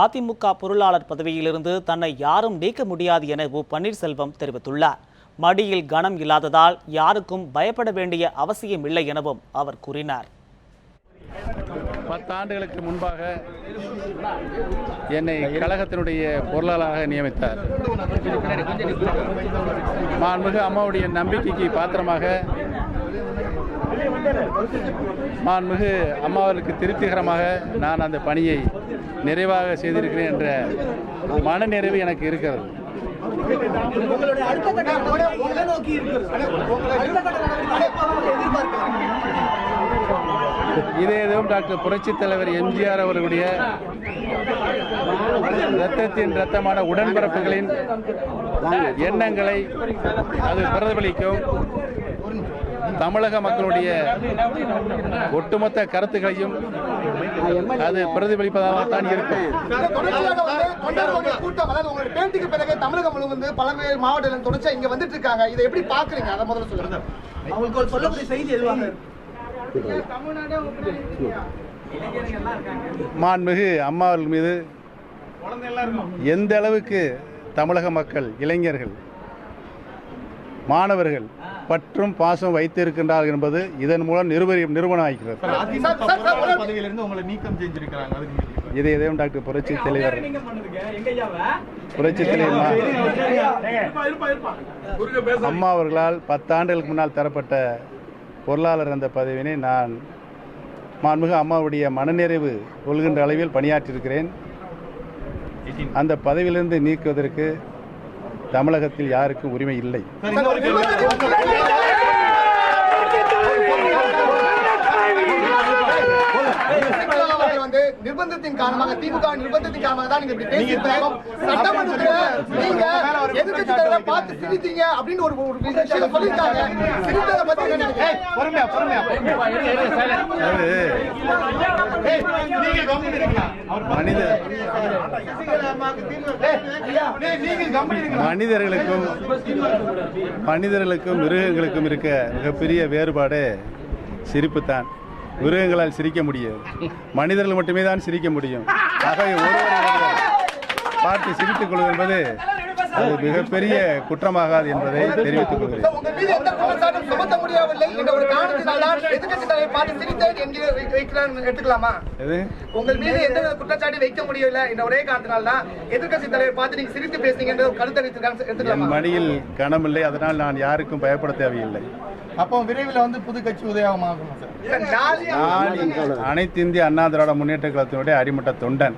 அதிமுக பொருளாளர் பதவியிலிருந்து தன்னை யாரும் நீக்க முடியாது என ஓ பன்னீர்செல்வம் தெரிவித்துள்ளார். மடியில் கனம் இல்லாததால் யாருக்கும் பயப்பட வேண்டிய அவசியம் இல்லை எனவும் அவர் கூறினார். பத்தாண்டுகளுக்கு முன்பாக என்னை கழகத்தினுடைய பொருளாளராக நியமித்தார். மாண்புமிகு அம்மாவுடைய நம்பிக்கைக்கு பாத்திரமாக மாண்புமிகு அம்மாவிற்கு திருப்திகரமாக நான் அந்த பணியை நிறைவாக செய்திருக்கிறேன் என்ற மனநிறைவு எனக்கு இருக்கிறது. இதே எதுவும் டாக்டர் புரட்சித் தலைவர் எம்ஜிஆர் அவர்களுடைய இரத்தத்தின் இரத்தமான உடன்பிறப்புகளின் எண்ணங்களை அது பிரதிபலிக்கும். தமிழக மக்களுடைய ஒட்டுமொத்த கருத்துக்களையும் அது பிரதிபலிப்பதாகத்தான் இருக்கும். தொடர்ச்சியாக வந்து கூட்டம் உங்களுடைய பேட்டிக்கு பிறகு தமிழகம் முழுவதும் பல்வேறு மாவட்டங்கள் தொடர்ச்சியா இங்க வந்துட்டு இருக்காங்க இதை எப்படி பாக்குறீங்க அதை முதல்ல சொல்லுங்க அவங்களுக்கு சொல்லக்கூடிய செய்தி எதுவாக மாண்புமிகு அம்மாவர்கள் மீது எந்த அளவுக்கு தமிழக மக்கள் இளைஞர்கள் மாணவர்கள் பற்றும் பாசம் வைத்திருக்கின்றார்கள் என்பது இதன் மூலம் நிரூபரி நிரூபணம் ஆகிறது இதை எதையும் டாக்டர் புரட்சி தலைவர் புரட்சி தலைவர் அம்மா அவர்களால் பத்தாண்டுகளுக்கு முன்னால் தரப்பட்ட பொருளாளர் என்ற பதவியினை நான் மாண்புமிகு அம்மாவுடைய மனநிறைவு கொள்கின்ற அளவில் பணியாற்றியிருக்கிறேன். அந்த பதவியிலிருந்து நீக்குவதற்கு தமிழகத்தில் யாருக்கும் உரிமை இல்லை? நிர்பந்தத்தின் காரணமாக திமுக நிர்பந்தத்தின் காரணமாக தான் நீங்க இப்படி பேசியிருந்தாலும் சட்டமன்றத்துல நீங்க எதிர்க்கட்சி தலைவரை பார்த்து சிரித்தீங்க அப்படின்னு ஒரு ஒரு விஷயம் சொல்லியிருக்காங்க. சிரித்ததை பத்தி என்ன நினைக்கிறீங்க? பொறுமையா பொறுமையா. மனிதர்களுக்கும் மனிதர்களுக்கும் மிருகங்களுக்கும் இருக்க மிகப்பெரிய வேறுபாடு சிரிப்புத்தான். மிருகங்களால் சிரிக்க முடியும் மனிதர்கள் மட்டுமே தான் சிரிக்க முடியும். ஆகவே ஒருவரை ஒருவர் பார்த்து சிரித்துக் கொள்வது என்பது அது மிகப்பெரிய குற்றமாகாது என்பதை தெரிவித்துக் கொள்கிறேன். உங்க மீது எந்த குற்றச்சாட்டும் சுமத்த முடியவில்லை என்ற ஒரு காரணத்தினால் தான் எதிர்க்கட்சி தலைவரை பார்த்து சிரித்தேன் என்கிற வைக்கிறான்னு எடுத்துக்கலாமா? எது? உங்கள் மீது எந்த குற்றச்சாட்டு வைக்க முடியவில்லை என்ற ஒரே காரணத்தினால் தான் எதிர்க்கட்சி தலைவரை பார்த்து நீங்க சிரித்து ஒரு கருத்து எடுத்துக்கலாமா? மடியில் கனமில்லை அதனால் நான் யாருக்கும் பயப்பட தேவையில்லை. அப்போ விரைவில் வந்து புது கட்சி உதயமாகுமா அனைத்து இந்திய அண்ணா திராவிட முன்னேற்ற கழகத்தினுடைய அடிமட்ட தொண்டன்